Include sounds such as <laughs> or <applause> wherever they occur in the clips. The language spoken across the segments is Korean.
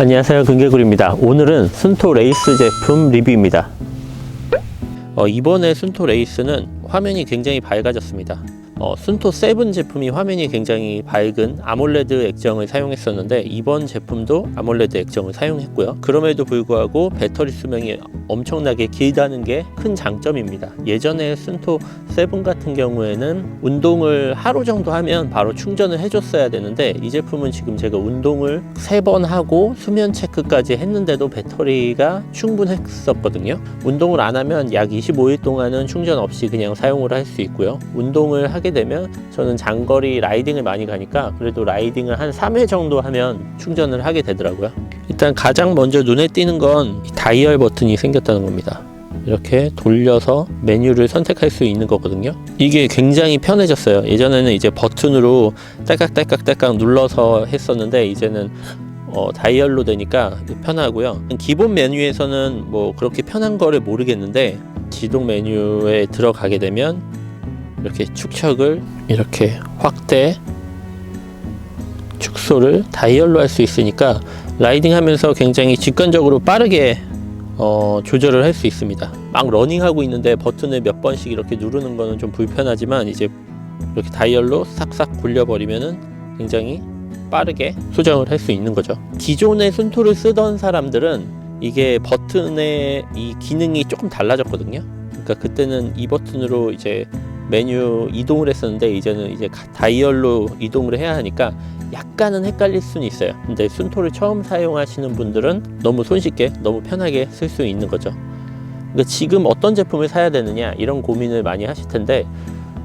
안녕하세요. 금개굴입니다. 오늘은 순토 레이스 제품 리뷰입니다. 어, 이번에 순토 레이스는 화면이 굉장히 밝아졌습니다 어, 순토 7 제품이 화면이 굉장히 밝은 아몰레드 액정을 사용했었는데 이번 제품도 아몰레드 액정을 사용했고요 그럼에도 불구하고 배터리 수명이 엄청나게 길다는 게 큰 장점입니다 예전에 순토 7 같은 경우에는 운동을 하루 정도 하면 바로 충전을 해줬어야 되는데 이 제품은 지금 제가 운동을 세 번 하고 수면 체크까지 했는데도 배터리가 충분했었거든요. 운동을 안 하면 약 25일 동안은 충전 없이 그냥 사용을 할 수 있고요. 운동을 하게 되면 저는 장거리 라이딩을 많이 가니까 그래도 라이딩을 한 3회 정도 하면 충전을 하게 되더라고요. 일단 가장 먼저 눈에 띄는 건이 다이얼 버튼이 생겼다는 겁니다. 이렇게 돌려서 메뉴를 선택할 수 있는 거거든요. 이게 굉장히 편해졌어요. 예전에는 이제 버튼으로 딸깍딸깍딸깍 눌러서 했었는데 이제는 어, 다이얼로 되니까 편하고요. 기본 메뉴에서는 뭐 그렇게 편한 거를 모르겠는데 지동 메뉴에 들어가게 되면 이렇게 축척을 이렇게 확대 축소를 다이얼로 할 수 있으니까 라이딩 하면서 굉장히 직관적으로 빠르게 어, 조절을 할 수 있습니다. 막 러닝하고 있는데 버튼을 몇 번씩 이렇게 누르는 거는 좀 불편하지만 이제 이렇게 다이얼로 싹싹 굴려버리면은 굉장히 빠르게 수정을 할 수 있는 거죠. 기존의 순토를 쓰던 사람들은 이게 버튼의 이 기능이 조금 달라졌거든요. 그러니까 그때는 이 버튼으로 이제 메뉴 이동을 했었는데 이제는 이제 가- 다이얼로 이동을 해야 하니까 약간은 헷갈릴 수는 있어요. 근데 순토를 처음 사용하시는 분들은 너무 손쉽게 너무 편하게 쓸 수 있는 거죠. 그러니까 지금 어떤 제품을 사야 되느냐 이런 고민을 많이 하실 텐데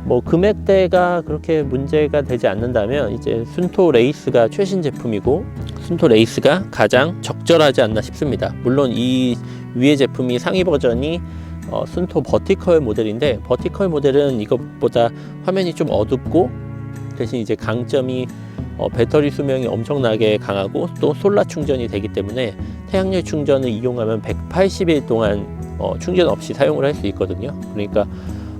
뭐 금액대가 그렇게 문제가 되지 않는다면 이제 순토 레이스가 최신 제품이고 순토 레이스가 가장 적절하지 않나 싶습니다. 물론 이 위의 제품이 상위 버전이 어, 순토 버티컬 모델인데 버티컬 모델은 이것보다 화면이 좀 어둡고 대신 이제 강점이 어, 배터리 수명이 엄청나게 강하고 또 솔라 충전이 되기 때문에 태양열 충전을 이용하면 180일 동안 어, 충전 없이 사용을 할 수 있거든요. 그러니까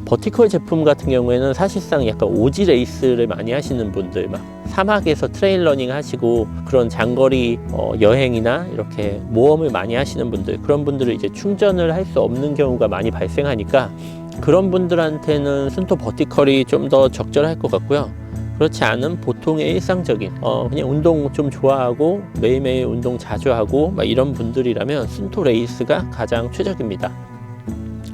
버티컬 제품 같은 경우에는 사실상 약간 오지 레이스를 많이 하시는 분들 막 사막에서 트레일 러닝 하시고 그런 장거리 어, 여행이나 이렇게 모험을 많이 하시는 분들 그런 분들은 이제 충전을 할 수 없는 경우가 많이 발생하니까 그런 분들한테는 순토 버티컬이 좀 더 적절할 것 같고요. 그렇지 않은 보통의 일상적인 어 그냥 운동 좀 좋아하고 매일매일 운동 자주 하고 막 이런 분들이라면 순토 레이스가 가장 최적입니다.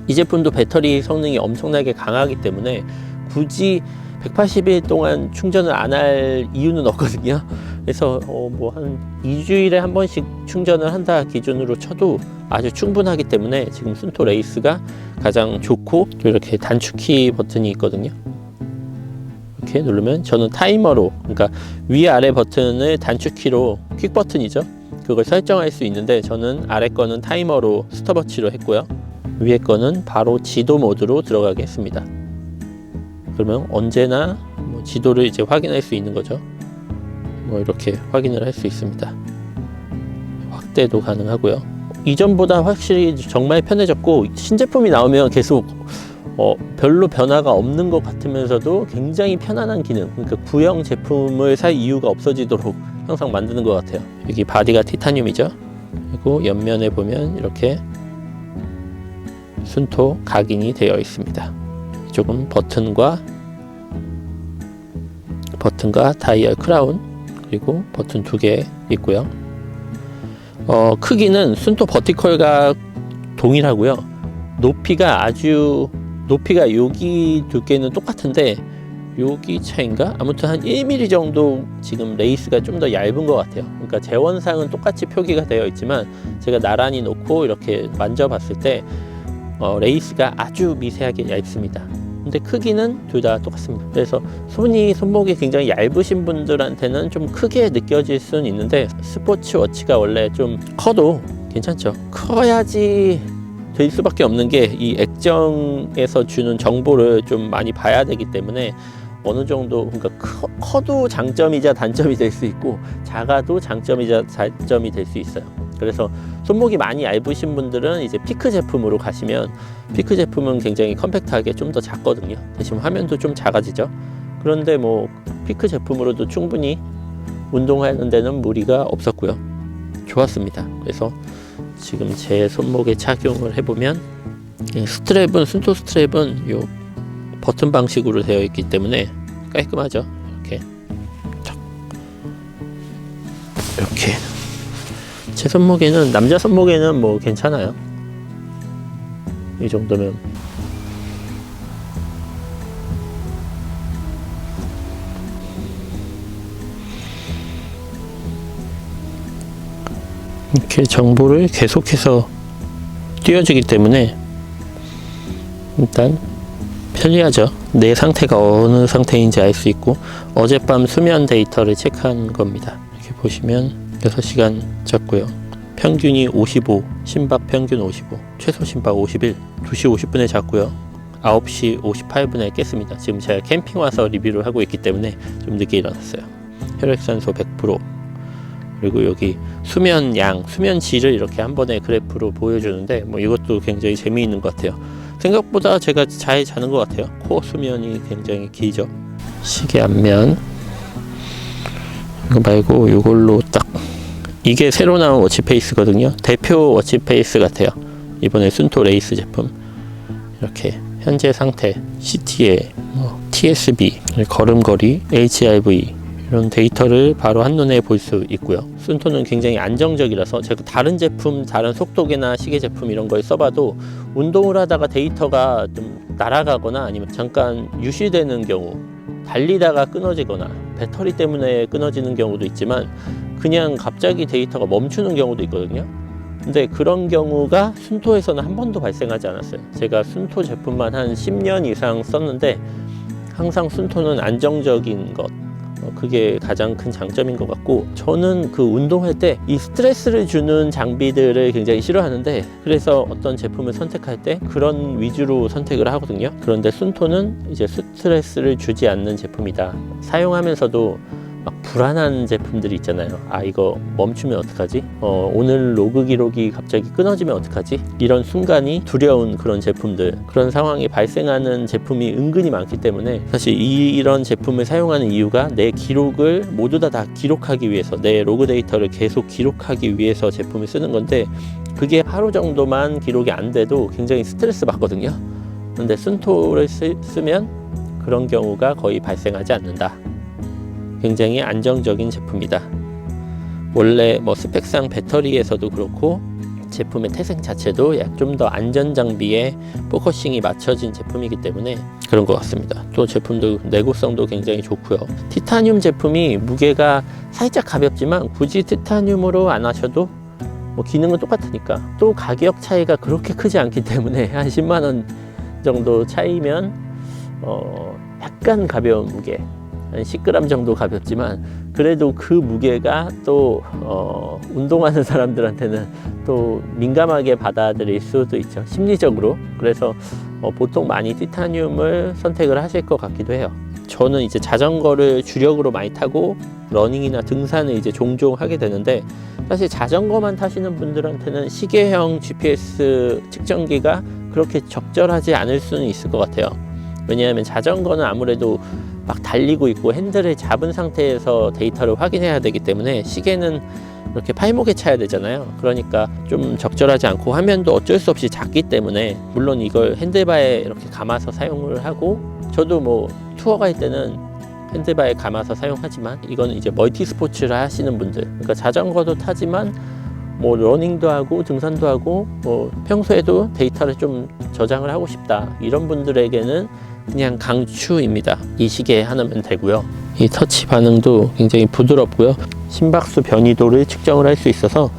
이 제품도 배터리 성능이 엄청나게 강하기 때문에 굳이 180일 동안 충전을 안 할 이유는 없거든요. 그래서 어 뭐한 2주일에 한 번씩 충전을 한다 기준으로 쳐도 아주 충분하기 때문에 지금 순토 레이스가 가장 좋고 또 이렇게 단축키 버튼이 있거든요. 이렇게 누르면 저는 타이머로 그러니까 위아래 버튼을 단축키로 퀵 버튼이죠. 그걸 설정할 수 있는데 저는 아래 거는 타이머로 스톱워치로 했고요. 위에 거는 바로 지도 모드로 들어가겠습니다. 그러면 언제나 뭐 지도를 이제 확인할 수 있는 거죠. 뭐 이렇게 확인을 할 수 있습니다. 확대도 가능하고요. 이전보다 확실히 정말 편해졌고 신제품이 나오면 계속 어, 별로 변화가 없는 것 같으면서도 굉장히 편안한 기능. 그러니까 구형 제품을 살 이유가 없어지도록 항상 만드는 것 같아요. 여기 바디가 티타늄이죠. 그리고 옆면에 보면 이렇게 순토 각인이 되어 있습니다. 이쪽은 버튼과 버튼과 다이얼 크라운 그리고 버튼 두 개 있고요. 어, 크기는 순토 버티컬과 동일하고요. 높이가 아주 높이가 여기 두께는 똑같은데 여기 차인가? 아무튼 한 1mm 정도 지금 레이스가 좀 더 얇은 것 같아요. 그러니까 재원상은 똑같이 표기가 되어 있지만 제가 나란히 놓고 이렇게 만져봤을 때 어, 레이스가 아주 미세하게 얇습니다. 근데 크기는 둘 다 똑같습니다. 그래서 손이 손목이 굉장히 얇으신 분들한테는 좀 크게 느껴질 수는 있는데 스포츠 워치가 원래 좀 커도 괜찮죠. 커야지 될 수밖에 없는 게 이 액정에서 주는 정보를 좀 많이 봐야 되기 때문에 어느 정도 그러니까 커, 커도 장점이자 단점이 될 수 있고 작아도 장점이자 단점이 될 수 있어요. 그래서 손목이 많이 얇으신 분들은 이제 피크 제품으로 가시면 피크 제품은 굉장히 컴팩트하게 좀 더 작거든요. 대신 화면도 좀 작아지죠. 그런데 뭐 피크 제품으로도 충분히 운동하는 데는 무리가 없었고요. 좋았습니다. 그래서 지금 제 손목에 착용을 해보면 이 스트랩은 순토 스트랩은 요 버튼 방식으로 되어 있기 때문에 깔끔하죠. 이렇게 탁. 이렇게 제 손목에는 남자 손목에는 뭐 괜찮아요. 이 정도면 이렇게 정보를 계속해서 띄워주기 때문에 일단 편리하죠. 내 상태가 어느 상태인지 알 수 있고 어젯밤 수면 데이터를 체크한 겁니다. 이렇게 보시면 6시간 잤고요. 평균이 55, 심박 평균 55, 최소 심박 51, 2시 50분에 잤고요. 9시 58분에 깼습니다. 지금 제가 캠핑 와서 리뷰를 하고 있기 때문에 좀 늦게 일어났어요. 혈액산소 100%, 그리고 여기 수면 양, 수면 질을 이렇게 한 번에 그래프로 보여주는데 뭐 이것도 굉장히 재미있는 것 같아요. 생각보다 제가 잘 자는 것 같아요. 코어 수면이 굉장히 길죠. 시계 앞면 이거 말고 이걸로 딱 이게 새로 나온 워치페이스거든요. 대표 워치페이스 같아요. 이번에 순토 레이스 제품 이렇게 현재 상태, CTA, 뭐 TSB, 걸음걸이, HRV 이런 데이터를 바로 한눈에 볼 수 있고요. 순토는 굉장히 안정적이라서 제가 다른 제품, 다른 속도계나 시계 제품 이런 걸 써봐도 운동을 하다가 데이터가 좀 날아가거나 아니면 잠깐 유실되는 경우, 달리다가 끊어지거나 배터리 때문에 끊어지는 경우도 있지만 그냥 갑자기 데이터가 멈추는 경우도 있거든요. 근데 그런 경우가 순토에서는 한 번도 발생하지 않았어요. 제가 순토 제품만 한 10년 이상 썼는데 항상 순토는 안정적인 것, 어, 그게 가장 큰 장점인 것 같고 저는 그 운동할 때 이 스트레스를 주는 장비들을 굉장히 싫어하는데 그래서 어떤 제품을 선택할 때 그런 위주로 선택을 하거든요 그런데 순토는 이제 스트레스를 주지 않는 제품이다 사용하면서도 막 불안한 제품들이 있잖아요. 아 이거 멈추면 어떡하지? 어, 오늘 로그 기록이 갑자기 끊어지면 어떡하지? 이런 순간이 두려운 그런 제품들 그런 상황이 발생하는 제품이 은근히 많기 때문에 사실 이, 이런 제품을 사용하는 이유가 내 기록을 모두 다 다 기록하기 위해서 내 로그 데이터를 계속 기록하기 위해서 제품을 쓰는 건데 그게 하루 정도만 기록이 안 돼도 굉장히 스트레스 받거든요. 근데 순토를 쓰, 쓰면 그런 경우가 거의 발생하지 않는다. 굉장히 안정적인 제품이다. 원래 뭐 스펙상 배터리에서도 그렇고 제품의 태생 자체도 약좀더 안전 장비에 포커싱이 맞춰진 제품이기 때문에 그런 것 같습니다. 또 제품도 내구성도 굉장히 좋고요. 티타늄 제품이 무게가 살짝 가볍지만 굳이 티타늄으로 안 하셔도 뭐 기능은 똑같으니까 또 가격 차이가 그렇게 크지 않기 때문에 <laughs> 한 10만 원 정도 차이면 어 약간 가벼운 무게 한 10g 정도 가볍지만 그래도 그 무게가 또 어, 운동하는 사람들한테는 또 민감하게 받아들일 수도 있죠. 심리적으로. 그래서 어, 보통 많이 티타늄을 선택을 하실 것 같기도 해요. 저는 이제 자전거를 주력으로 많이 타고 러닝이나 등산을 이제 종종 하게 되는데 사실 자전거만 타시는 분들한테는 시계형 GPS 측정기가 그렇게 적절하지 않을 수는 있을 것 같아요. 왜냐하면 자전거는 아무래도 막 달리고 있고 핸들을 잡은 상태에서 데이터를 확인해야 되기 때문에 시계는 이렇게 팔목에 차야 되잖아요. 그러니까 좀 적절하지 않고 화면도 어쩔 수 없이 작기 때문에 물론 이걸 핸들바에 이렇게 감아서 사용을 하고 저도 뭐 투어 갈 때는 핸들바에 감아서 사용하지만 이거는 이제 멀티 스포츠를 하시는 분들 그러니까 자전거도 타지만 뭐 러닝도 하고 등산도 하고 뭐 평소에도 데이터를 좀 저장을 하고 싶다 이런 분들에게는 그냥 강추입니다. 이 시계에 하나면 되고요. 이 터치 반응도 굉장히 부드럽고요. 심박수 변이도를 측정을 할 수 있어서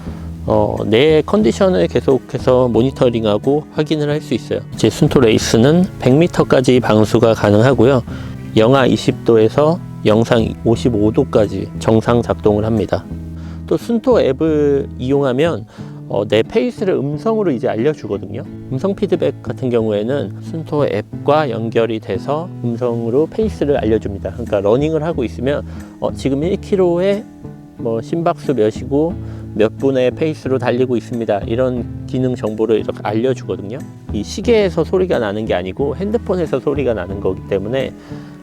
어, 내 컨디션을 계속해서 모니터링하고 확인을 할 수 있어요. 제 순토 레이스는 100m까지 방수가 가능하고요. 영하 20도에서 영상 55도까지 정상 작동을 합니다. 또 순토 앱을 이용하면 어, 내 페이스를 음성으로 이제 알려주거든요. 음성 피드백 같은 경우에는 순토 앱과 연결이 돼서 음성으로 페이스를 알려줍니다. 그러니까 러닝을 하고 있으면 어, 지금 1km에 뭐 심박수 몇이고 몇 분의 페이스로 달리고 있습니다. 이런 기능 정보를 이렇게 알려주거든요. 이 시계에서 소리가 나는 게 아니고 핸드폰에서 소리가 나는 거기 때문에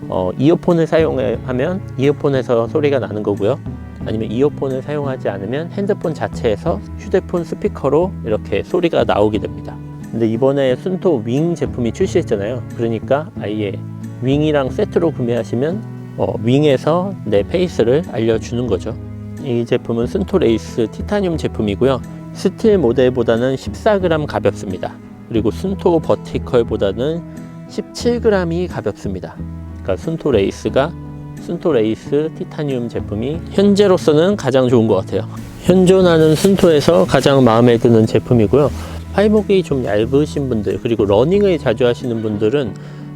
어, 이어폰을 사용하면 이어폰에서 소리가 나는 거고요. 아니면 이어폰을 사용하지 않으면 핸드폰 자체에서 휴대폰 스피커로 이렇게 소리가 나오게 됩니다. 근데 이번에 순토 윙 제품이 출시했잖아요. 그러니까 아예 윙이랑 세트로 구매하시면 어, 윙에서 내 페이스를 알려주는 거죠. 이 제품은 순토 레이스 티타늄 제품이고요. 스틸 모델보다는 14g 가볍습니다. 그리고 순토 버티컬보다는 17g이 가볍습니다. 그러니까 순토 레이스가 순토 레이스 티타늄 제품이 현재로서는 가장 좋은 것 같아요. 현존하는 순토에서 가장 마음에 드는 제품이고요. 팔목이 좀 얇으신 분들 그리고 러닝을 자주 하시는 분들은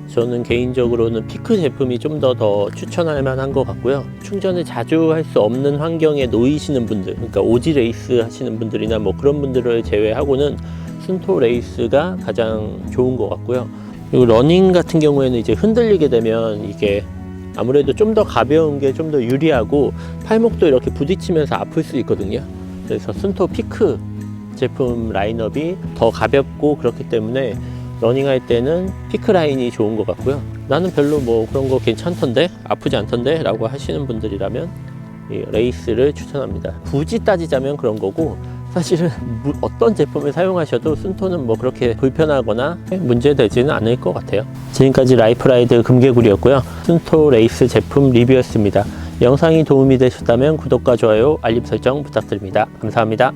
저는 개인적으로는 피크 제품이 좀 더 더 추천할 만한 것 같고요. 충전을 자주 할 수 없는 환경에 놓이시는 분들, 그러니까 오지 레이스 하시는 분들이나 뭐 그런 분들을 제외하고는 순토 레이스가 가장 좋은 것 같고요. 그리고 러닝 같은 경우에는 이제 흔들리게 되면 이게 아무래도 좀 더 가벼운 게 좀 더 유리하고 팔목도 이렇게 부딪히면서 아플 수 있거든요. 그래서 순토 피크 제품 라인업이 더 가볍고 그렇기 때문에 러닝할 때는 피크 라인이 좋은 것 같고요. 나는 별로 뭐 그런 거 괜찮던데 아프지 않던데 라고 하시는 분들이라면 이 레이스를 추천합니다. 굳이 따지자면 그런 거고 사실은 무- 어떤 제품을 사용하셔도 순토는 뭐 그렇게 불편하거나 문제되지는 않을 것 같아요. 지금까지 라이프라이드 금개구리였고요. 순토 레이스 제품 리뷰였습니다. 영상이 도움이 되셨다면 구독과 좋아요, 알림 설정 부탁드립니다. 감사합니다.